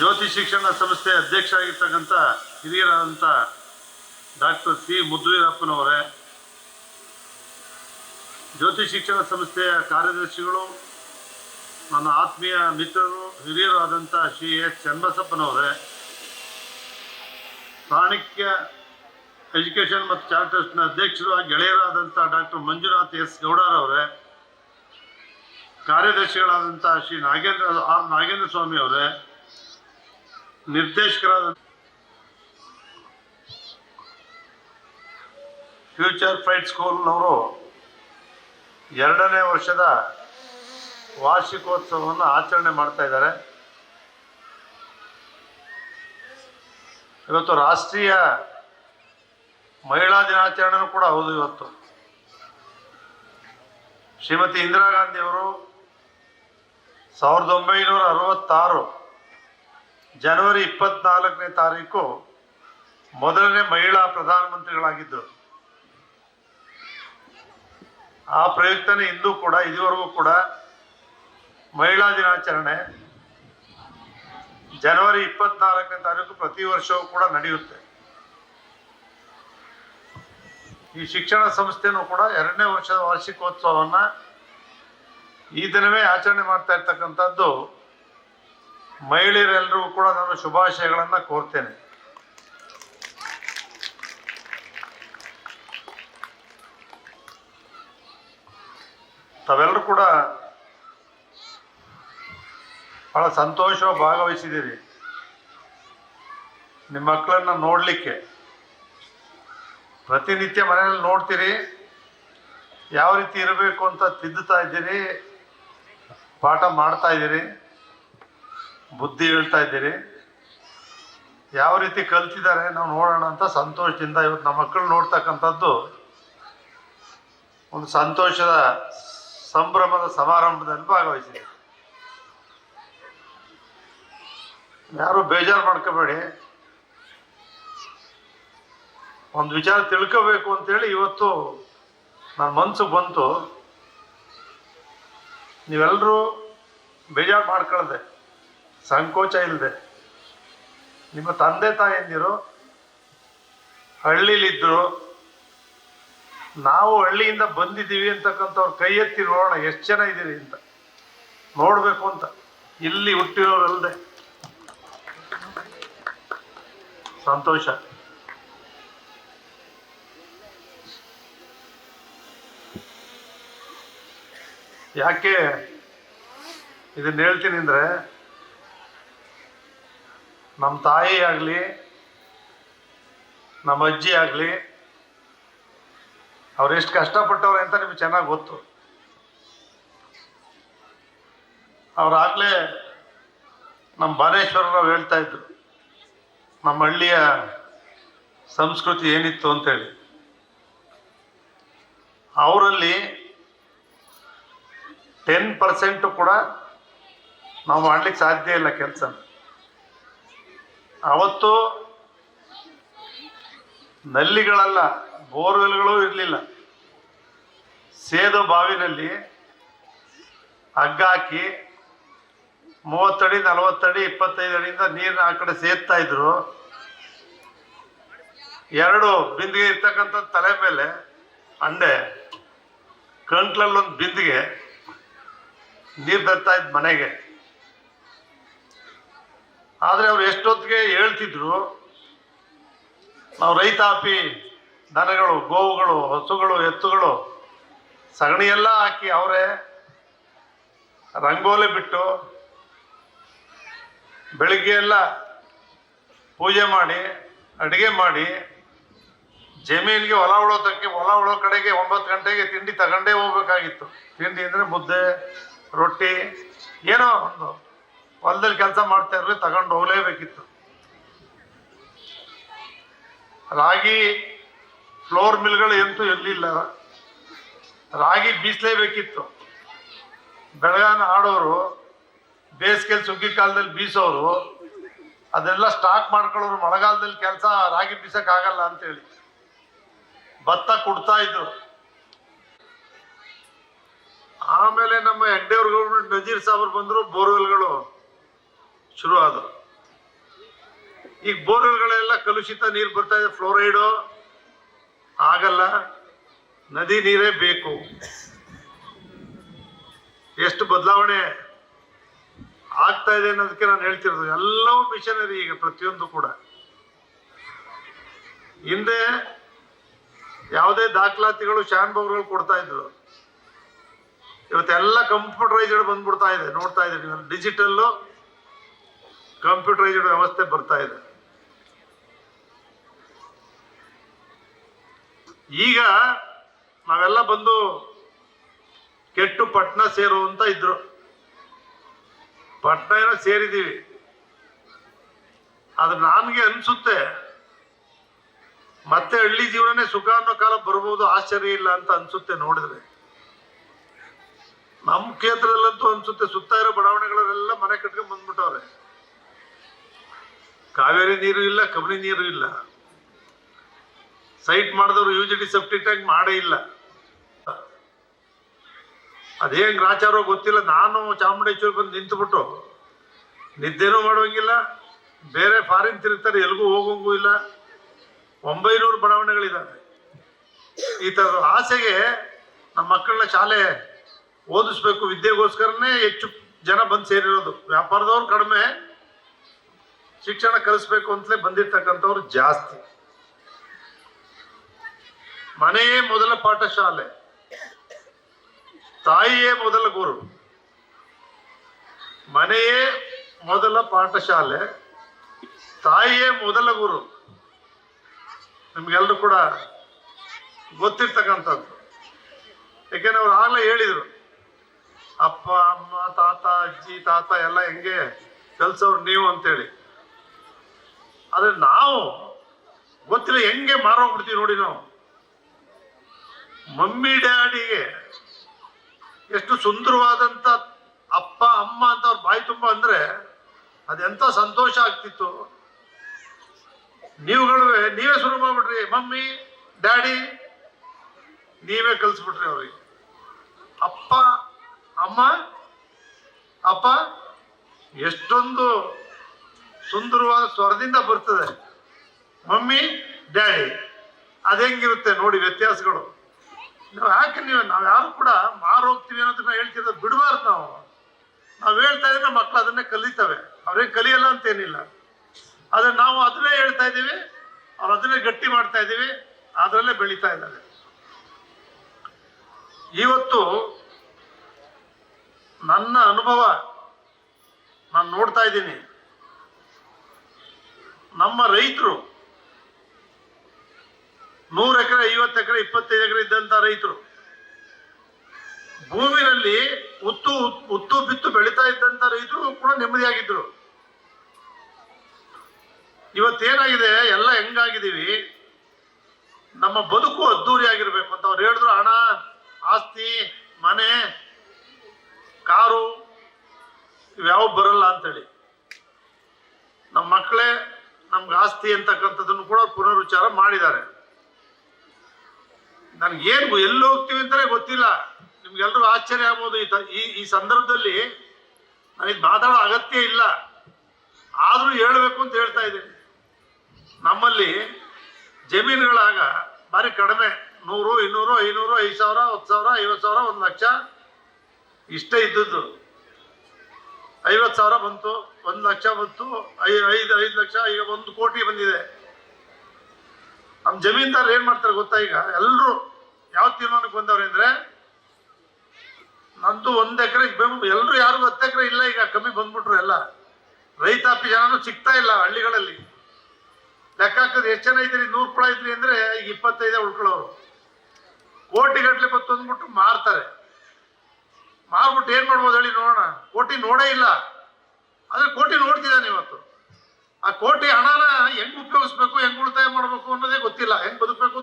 ಜ್ಯೋತಿ ಶಿಕ್ಷಣ ಸಂಸ್ಥೆ ಅಧ್ಯಕ್ಷ ಆಗಿರ್ತಕ್ಕಂಥ ಹಿರಿಯರಾದಂಥ ಡಾಕ್ಟರ್ ಸಿ ಮುದ್ದುವೀರಪ್ಪನವರೇ ಜ್ಯೋತಿ ಶಿಕ್ಷಣ ಸಂಸ್ಥೆಯ ಕಾರ್ಯದರ್ಶಿಗಳು, ನನ್ನ ಆತ್ಮೀಯ ಮಿತ್ರರು ಹಿರಿಯರು ಆದಂಥ ಶ್ರೀ ಎಸ್ ಚನ್ನಬಸಪ್ಪನವರೇ, ಪ್ರಾಣಿಕ್ಯ ಎಜುಕೇಷನ್ ಮತ್ತು ಚಾರ್ಟರ್ಸ್ನ ಅಧ್ಯಕ್ಷರು ಗೆಳೆಯರಾದಂಥ ಡಾಕ್ಟರ್ ಮಂಜುನಾಥ್ ಎಸ್ ಗೌಡರವರೇ, ಕಾರ್ಯದರ್ಶಿಗಳಾದಂಥ ಶ್ರೀ ನಾಗೇಂದ್ರ ಆರ್ ನಾಗೇಂದ್ರ ಸ್ವಾಮಿ ಅವರೇ ನಿರ್ದೇಶಕರಾದ ಫ್ಯೂಚರ್ ಫ್ಲೈಟ್ ಸ್ಕೂಲ್ನವರು ಎರಡನೇ ವರ್ಷದ ವಾರ್ಷಿಕೋತ್ಸವವನ್ನು ಆಚರಣೆ ಮಾಡ್ತಾ ಇದ್ದಾರೆ. ಇವತ್ತು ರಾಷ್ಟ್ರೀಯ ಮಹಿಳಾ ದಿನಾಚರಣೆನೂ ಕೂಡ ಹೌದು ಇವತ್ತು. ಶ್ರೀಮತಿ ಇಂದಿರಾ ಗಾಂಧಿಯವರು ಸಾವಿರದ ಒಂಬೈನೂರ ಅರವತ್ತಾರು ಜನವರಿ ಇಪ್ಪತ್ನಾಲ್ಕನೇ ತಾರೀಕು ಮೊದಲನೇ ಮಹಿಳಾ ಪ್ರಧಾನಮಂತ್ರಿಗಳಾಗಿದ್ದರು. ಆ ಪ್ರಯುಕ್ತನೇ ಇಂದು ಕೂಡ, ಇದುವರೆಗೂ ಕೂಡ ಮಹಿಳಾ ದಿನಾಚರಣೆ ಜನವರಿ ಇಪ್ಪತ್ನಾಲ್ಕನೇ ತಾರೀಕು ಪ್ರತಿ ವರ್ಷವೂ ಕೂಡ ನಡೆಯುತ್ತೆ. ಈ ಶಿಕ್ಷಣ ಸಂಸ್ಥೆನೂ ಕೂಡ ಎರಡನೇ ವರ್ಷದ ವಾರ್ಷಿಕೋತ್ಸವವನ್ನ ಈ ದಿನವೇ ಆಚರಣೆ ಮಾಡ್ತಾ ಇರ್ತಕ್ಕಂಥದ್ದು ಮಹಿಳೆಯರೆಲ್ಲರಿಗೂ ಕೂಡ ನಾನು ಶುಭಾಶಯಗಳನ್ನು ಕೋರ್ತೇನೆ. ತಾವೆಲ್ಲರೂ ಕೂಡ ಬಹಳ ಸಂತೋಷ ಭಾಗವಹಿಸಿದ್ದೀರಿ. ನಿಮ್ಮ ಮಕ್ಕಳನ್ನ ನೋಡಲಿಕ್ಕೆ. ಪ್ರತಿನಿತ್ಯ ಮನೆಯಲ್ಲಿ ನೋಡ್ತೀರಿ. ಯಾವ ರೀತಿ ಇರಬೇಕು ಅಂತ ತಿದ್ದುತ್ತಾ ಇದ್ದೀರಿ. ಪಾಠ ಮಾಡ್ತಾ ಇದ್ದೀರಿ. ಬುದ್ಧಿ ಹೇಳ್ತಾ ಇದ್ದೀರಿ. ಯಾವ ರೀತಿ ಕಲ್ತಿದ್ದಾರೆ ನಾವು ನೋಡೋಣ ಅಂತ ಸಂತೋಷದಿಂದ ಇವತ್ತು ನಮ್ಮ ಮಕ್ಕಳು ನೋಡ್ತಕ್ಕಂಥದ್ದು ಒಂದು ಸಂತೋಷದ ಸಂಭ್ರಮದ ಸಮಾರಂಭದಲ್ಲಿ ಭಾಗವಹಿಸಿದೆ. ಯಾರು ಬೇಜಾರು ಮಾಡ್ಕೋಬೇಡಿ. ಒಂದು ವಿಚಾರ ತಿಳ್ಕೋಬೇಕು ಅಂತೇಳಿ ಇವತ್ತು ನನ್ನ ಮನಸ್ಸು ಬಂತು. ನೀವೆಲ್ಲರೂ ಬೇಜಾರು ಮಾಡ್ಕೊಳ್ದೆ. ಸಂಕೋಚ ಇಲ್ಲದೆ ನಿಮ್ಮ ತಂದೆ ತಾಯಂದಿರು ಹಳ್ಳಿಲಿದ್ರು. ನಾವು ಹಳ್ಳಿಯಿಂದ ಬಂದಿದ್ದೀವಿ ಅಂತಕ್ಕಂಥವ್ರು ಕೈ ಎತ್ತಿ ನೋಡೋಣ, ಎಷ್ಟು ಜನ ಇದ್ದೀರಿ ಅಂತ. ನೋಡಬೇಕು ಅಂತ. ಇಲ್ಲಿ ಹುಟ್ಟಿರೋರಲ್ಲದೆ ಸಂತೋಷ. ಯಾಕೆ ಇದನ್ನ ಹೇಳ್ತೀನಿ ಅಂದ್ರೆ ನಮ್ಮ ತಾಯಿ ಆಗಲಿ ನಮ್ಮ ಅಜ್ಜಿ ಆಗಲಿ ಎಷ್ಟು ಕಷ್ಟಪಟ್ಟವ್ರೆ ಅಂತ ನಿಮ್ಗೆ ಚೆನ್ನಾಗಿ ಗೊತ್ತು. ಅವರಾಗಲೇ ನಮ್ಮ ಬಾನೇಶ್ವರರಾವ್ ಹೇಳ್ತಾ ಇದ್ರು ನಮ್ಮ ಹಳ್ಳಿಯ ಸಂಸ್ಕೃತಿ ಏನಿತ್ತು ಅಂತೇಳಿ ಅವರಲ್ಲಿ ಟೆನ್ ಪರ್ಸೆಂಟು ಕೂಡ ನಾವು ಮಾಡ್ಲಿಕ್ಕೆ ಸಾಧ್ಯ ಇಲ್ಲ ಕೆಲಸ ಅವತ್ತು ನಲ್ಲಿಗಳಲ್ಲ, ಬೋರ್ವೆಲ್ಗಳು ಇರಲಿಲ್ಲ. ಸೇದು ಬಾವಿನಲ್ಲಿ ಹಗ್ಗ ಹಾಕಿ ಮೂವತ್ತಡಿ, ನಲವತ್ತಡಿ, ಇಪ್ಪತ್ತೈದು ಅಡಿಯಿಂದ ನೀರನ್ನ ಆ ಕಡೆ ಸೇದ್ತಾ ಇದ್ರು. ಎರಡು ಬಿಂದಿಗೆ ಇರ್ತಕ್ಕಂಥ ತಲೆ ಮೇಲೆ ಅಂಡೆ ಕಂಟ್ಲಲ್ಲೊಂದು ಬಿಂದಿಗೆ ನೀರು ಬರ್ತಾ ಇದ್ ಮನೆಗೆ. ಆದರೆ ಅವ್ರು ಎಷ್ಟೊತ್ತಿಗೆ ಹೇಳ್ತಿದ್ರು, ನಾವು ರೈತಾಪಿ ದನಗಳು, ಗೋವುಗಳು, ಹಸುಗಳು, ಎತ್ತುಗಳು, ಸಗಣಿ ಎಲ್ಲ ಹಾಕಿ ಅವರೇ ರಂಗೋಲಿ ಬಿಟ್ಟು ಬೆಳಿಗ್ಗೆ ಎಲ್ಲ ಪೂಜೆ ಮಾಡಿ, ಅಡುಗೆ ಮಾಡಿ, ಜಮೀನಿಗೆ ಹೊಲ ಉಳೋದಕ್ಕೆ, ಹೊಲ ಉಳೋ ಕಡೆಗೆ ಒಂಬತ್ತು ಗಂಟೆಗೆ ತಿಂಡಿ ತಗೊಂಡೇ ಹೋಗ್ಬೇಕಾಗಿತ್ತು. ತಿಂಡಿ ಅಂದರೆ ಮುದ್ದೆ, ರೊಟ್ಟಿ, ಏನೋ ಒಂದು. ಹೊಲದಲ್ಲಿ ಕೆಲಸ ಮಾಡ್ತಾ ಇರಲಿ, ತಗೊಂಡು ಹೋಗಲೇಬೇಕಿತ್ತು. ರಾಗಿ ಫ್ಲೋರ್ ಮಿಲ್ಗಳು ಎಂತೂ ಎಲ್ಲಿಲ್ಲ. ರಾಗಿ ಬೀಸಲೇಬೇಕಿತ್ತು. ಬೆಳಗಾನ ಆಡೋರು ಬೇಸಿಗೆಯಲ್ಲಿ ಸುಗ್ಗಿ ಕಾಲದಲ್ಲಿ ಬೀಸೋರು, ಅದೆಲ್ಲ ಸ್ಟಾಕ್ ಮಾಡ್ಕೊಳ್ಳೋರು, ಮಳೆಗಾಲದಲ್ಲಿ ಕೆಲಸ ರಾಗಿ ಬೀಸಕ್ಕಾಗಲ್ಲ ಅಂತೇಳಿ. ಭತ್ತ ಕೊಡ್ತಾ ಇದ್ರು. ಆಮೇಲೆ ನಮ್ಮ ಹೆಗ್ಡೇವ್ರ ಗೌರ್ಮೆಂಟ್ ನಜೀರ್ ಸಾಬ್ರು ಬಂದರು, ಬೋರ್ವೆಲ್ಗಳು. ಶುರು ಆದವು ಈಗ ಬೋರ್ವೆಲ್ಗಳೆಲ್ಲ ಕಲುಷಿತ ನೀರು ಬರ್ತಾ ಇದೆ, ಫ್ಲೋರೈಡು. ಆಗಲ್ಲ. ನದಿ ನೀರೇ ಬೇಕು. ಎಷ್ಟು ಬದಲಾವಣೆ ಆಗ್ತಾ ಇದೆ ಅನ್ನೋದಕ್ಕೆ ನಾನು ಹೇಳ್ತಿರೋದು. ಎಲ್ಲವೂ ಮಿಷನರಿ ಈಗ ಪ್ರತಿಯೊಂದು ಕೂಡ. ಹಿಂದೆ ಯಾವುದೇ ದಾಖಲಾತಿಗಳು ಶಾನ್ ಬೌರ್ಗಳು ಕೊಡ್ತಾ ಇದ್ರು. ಇವತ್ತೆಲ್ಲ ಕಂಪ್ಯೂಟರೈಸ್ಡ್ ಬಂದ್ಬಿಡ್ತಾ ಇದೆ, ನೋಡ್ತಾ ಇದ್ದೀವಿ ಡಿಜಿಟಲ್ಲು ಕಂಪ್ಯೂಟರೈಸ್ಡ್ ವ್ಯವಸ್ಥೆ ಬರ್ತಾ ಇದೆ. ಈಗ ನಾವೆಲ್ಲ ಬಂದು ಕೆಟ್ಟು ಪಟ್ನ ಸೇರುವಂತ ಇದ್ರು. ಪಟ್ನ ಏನೋ ಸೇರಿದೀವಿ ಆದ್ರೆ ನನಗೆ ಅನ್ಸುತ್ತೆ ಮತ್ತೆ ಹಳ್ಳಿ ಜೀವನನೇ ಸುಖ ಅನ್ನೋ ಕಾಲ ಬರ್ಬೋದು, ಆಶ್ಚರ್ಯ ಇಲ್ಲ ಅಂತ ಅನ್ಸುತ್ತೆ ನೋಡಿದ್ರೆ. ನಮ್ಮ ಕ್ಷೇತ್ರದಲ್ಲಂತೂ ಅನ್ಸುತ್ತೆ ಸುತ್ತ ಇರೋ ಬಡಾವಣೆಗಳಲ್ಲೆಲ್ಲ ಮನೆ ಕಟ್ಕೊಂಡ್ ಬಂದ್ಬಿಟ್ಟವ್ರೆ. ಕಾವೇರಿ ನೀರು ಇಲ್ಲ ಕಬಿನಿ ನೀರು ಇಲ್ಲ. ಸೈಟ್ ಮಾಡಿದವರು ಯು ಜಿ ಡಿ ಟ್ಯಾಂಕ್ ಮಾಡೇ ಇಲ್ಲ. ಅದೇನ್ ಗ್ರಾಚಾರೋ ಗೊತ್ತಿಲ್ಲ, ನಾನು ಚಾಮುಂಡೇಶ್ವರಿ ಬಂದು ನಿಂತುಬಿಟ್ಟು ನಿದ್ದೆನೂ ಮಾಡುವಂಗಿಲ್ಲ, ಬೇರೆ ಫಾರಿನ್ ತಿರುಗ್ತಾರೆ, ಎಲ್ಗೂ ಹೋಗಂಗೂ ಇಲ್ಲ. ಒಂಬೈನೂರು ಬಡಾವಣೆಗಳಿದ್ದಾವೆ. ಈ ಥರದ ಆಸೆಗೆ ನಮ್ಮ ಮಕ್ಕಳನ್ನ ಶಾಲೆ ಓದಿಸ್ಬೇಕು, ವಿದ್ಯೆಗೋಸ್ಕರನೇ ಹೆಚ್ಚು ಜನ ಬಂದು ಸೇರಿರೋದು. ವ್ಯಾಪಾರದವ್ರು ಕಡಿಮೆ ಶಿಕ್ಷಣ ಕಲಿಸ್ಬೇಕು ಅಂತಲೇ ಬಂದಿರ್ತಕ್ಕಂಥವ್ರು ಜಾಸ್ತಿ. ಮನೆಯೇ ಮೊದಲ ಪಾಠಶಾಲೆ. ತಾಯಿಯೇ ಮೊದಲ ಗುರು. ಮನೆಯೇ ಮೊದಲ ಪಾಠಶಾಲೆ. ತಾಯಿಯೇ ಮೊದಲ ಗುರು. ನಿಮ್ಗೆಲ್ಲರೂ ಕೂಡ ಗೊತ್ತಿರ್ತಕ್ಕಂಥದ್ದು. ಯಾಕೆಂದ್ರೆ ಅವ್ರು ಆಗಲೇ ಹೇಳಿದರು, ಅಪ್ಪ, ಅಮ್ಮ, ತಾತ, ಅಜ್ಜಿ, ತಾತ ಎಲ್ಲ ಹೆಂಗೆ ಕಲ್ಸೋರು ನೀವು ಅಂತೇಳಿ. ಆದ್ರೆ ನಾವು ಗೊತ್ತಿಲ್ಲ ಹೆಂಗೆ ಮಾರೋಗ್ಬಿಡ್ತೀವಿ ನೋಡಿ ನಾವು. ಮಮ್ಮಿ, ಡ್ಯಾಡಿಗೆ ಎಷ್ಟು ಸುಂದರವಾದಂತ ಅಪ್ಪ, ಅಮ್ಮ ಅಂತ ಅವ್ರ ಬಾಯಿ ತುಂಬ ಅಂದ್ರೆ ಅದೆಂತ ಸಂತೋಷ ಆಗ್ತಿತ್ತು. ನೀವುಗಳು, ನೀವೇ ಶುರು ಮಾಡ್ಬಿಟ್ರಿ ಮಮ್ಮಿ, ಡ್ಯಾಡಿ, ನೀವೇ ಕಲಿಸ್ಬಿಟ್ರಿ ಅವ್ರಿಗೆ. ಅಪ್ಪ, ಅಮ್ಮ, ಅಪ್ಪ, ಎಷ್ಟೊಂದು ಸುಂದರವಾದ ಸ್ವರದಿಂದ ಬರ್ತದೆ. ಮಮ್ಮಿ, ಡ್ಯಾಡಿ ಅದೆಂಗಿರುತ್ತೆ ನೋಡಿ ವ್ಯತ್ಯಾಸಗಳು. ನಾವು ಯಾಕೆ ನೀವು, ನಾವು ಯಾರು ಕೂಡ ಮಾರೋಗ್ತೀವಿ ಅನ್ನೋದನ್ನ ಹೇಳ್ತಿರೋದು ಬಿಡಬಾರ್ದು ನಾವು. ನಾವು ಹೇಳ್ತಾ ಇದ್ರೆ ಮಕ್ಕಳು ಅದನ್ನೇ ಕಲಿತವೆ. ಅವ್ರೇನು ಕಲಿಯಲ್ಲ ಅಂತೇನಿಲ್ಲ. ಆದರೆ ನಾವು ಅದನ್ನೇ ಹೇಳ್ತಾ ಇದ್ದೀವಿ. ಅವ್ರು ಅದನ್ನೇ ಗಟ್ಟಿ ಮಾಡ್ತಾ ಇದ್ದೀವಿ. ಅದರಲ್ಲೇ ಬೆಳೀತಾ ಇದ್ದಾರೆ. ಇವತ್ತು ನನ್ನ ಅನುಭವ ನಾನು ನೋಡ್ತಾ ಇದ್ದೀನಿ. ನಮ್ಮ ರೈತರು ನೂರು ಎಕರೆ, ಐವತ್ತು ಎಕರೆ, ಇಪ್ಪತ್ತೈದು ಎಕರೆ ಇದ್ದಂತ ರೈತರು ಭೂಮಿನಲ್ಲಿ ಉತ್ತು ಉತ್ತು ಬಿತ್ತು ಬೆಳೀತಾ ಇದ್ದಂಥ ರೈತರು ಕೂಡ ನೆಮ್ಮದಿಯಾಗಿದ್ದರು. ಇವತ್ತೇನಾಗಿದೆ, ಎಲ್ಲ ಹೆಂಗಾಗಿದ್ದೀವಿ? ನಮ್ಮ ಬದುಕು ಅದ್ದೂರಿ ಆಗಿರ್ಬೇಕು ಅಂತ ಅವ್ರು ಹೇಳಿದ್ರು. ಹಣ, ಆಸ್ತಿ, ಮನೆ, ಕಾರು, ಇವ್ಯಾವ ಬರಲ್ಲ ಅಂತೇಳಿ ನಮ್ಮ ಮಕ್ಕಳೇ ನಮ್ಗೆ ಆಸ್ತಿ ಅಂತಕ್ಕಂಥದ್ದನ್ನು ಕೂಡ ಪುನರುಚ್ಚಾರ ಮಾಡಿದ್ದಾರೆ. ನನ್ಗೇನು ಎಲ್ಲಿ ಹೋಗ್ತೀವಿ ಅಂತಲೇ ಗೊತ್ತಿಲ್ಲ. ನಿಮ್ಗೆಲ್ರಿಗೂ ಆಶ್ಚರ್ಯ ಆಗ್ಬೋದು ಈ ಈ ಸಂದರ್ಭದಲ್ಲಿ ನನಗೆ ಮಾತಾಡೋ ಅಗತ್ಯ ಇಲ್ಲ. ಆದರೂ ಹೇಳಬೇಕು ಅಂತ ಹೇಳ್ತಾ ಇದ್ದೀನಿ. ನಮ್ಮಲ್ಲಿ ಜಮೀನುಗಳಾಗ ಭಾರಿ ಕಡಿಮೆ, ನೂರು, ಇನ್ನೂರು, ಐನೂರು, ಐದು ಸಾವಿರ, ಹತ್ತು ಸಾವಿರ, ಐವತ್ತು ಸಾವಿರ, ಒಂದು ಲಕ್ಷ ಇಷ್ಟೇ ಇದ್ದದ್ದು. ಐವತ್ತು ಸಾವಿರ ಬಂತು, ಒಂದು ಲಕ್ಷ ಬಂತು, ಐ, ಐದು ಐದು ಲಕ್ಷ, ಈಗ ಒಂದು ಕೋಟಿ ಬಂದಿದೆ. ನಮ್ಮ ಜಮೀನ್ದಾರ್ ಏನು ಮಾಡ್ತಾರೆ ಗೊತ್ತಾ ಈಗ? ಎಲ್ಲರೂ ಯಾವ ತೀರ್ಮಾನಕ್ಕೆ ಬಂದವ್ರೆ ಅಂದರೆ, ನಂದು ಒಂದು ಎಕರೆ ಎಲ್ಲರೂ ಯಾರು ಹತ್ತು ಎಕರೆ ಇಲ್ಲ ಈಗ, ಕಮ್ಮಿ ಬಂದ್ಬಿಟ್ರು ಎಲ್ಲ. ರೈತಾಪಿ ಜನನು ಸಿಗ್ತಾ ಇಲ್ಲ ಹಳ್ಳಿಗಳಲ್ಲಿ. ಲೆಕ್ಕ ಹಾಕಿದ್ರೆ ಎಷ್ಟು ಜನ ಇದ್ರಿ ನೂರು ರೂಪಾಯಿ ಇದ್ರಿ ಅಂದ್ರೆ ಈಗ ಇಪ್ಪತ್ತೈದೇ ಉಳ್ಕೊಳ್ಳೋರು. ಕೋಟಿ ಗಟ್ಲೆ ಬಂತು ಅಂದ್ಬಿಟ್ಟು ಮಾರ್ತಾರೆ. ಮಾರ್ಬಿಟ್ಟು ಏನು ಮಾಡ್ಬೋದು ಹೇಳಿ ನೋಡೋಣ. ಕೋಟಿ ನೋಡೇ ಇಲ್ಲ. ಆದರೆ ಕೋಟಿ ನೋಡ್ತಿದ್ದಾನೆ ಇವತ್ತು. ಆ ಕೋಟಿ ಹಣನ ಹೆಂಗ್ ಉಪಯೋಗಿಸ್ಬೇಕು, ಹೆಂಗ್ ಉಳಿತಾಯ ಮಾಡಬೇಕು ಅನ್ನೋದೇ ಗೊತ್ತಿಲ್ಲ. ಹೆಂಗ್ ಬದುಕಬೇಕು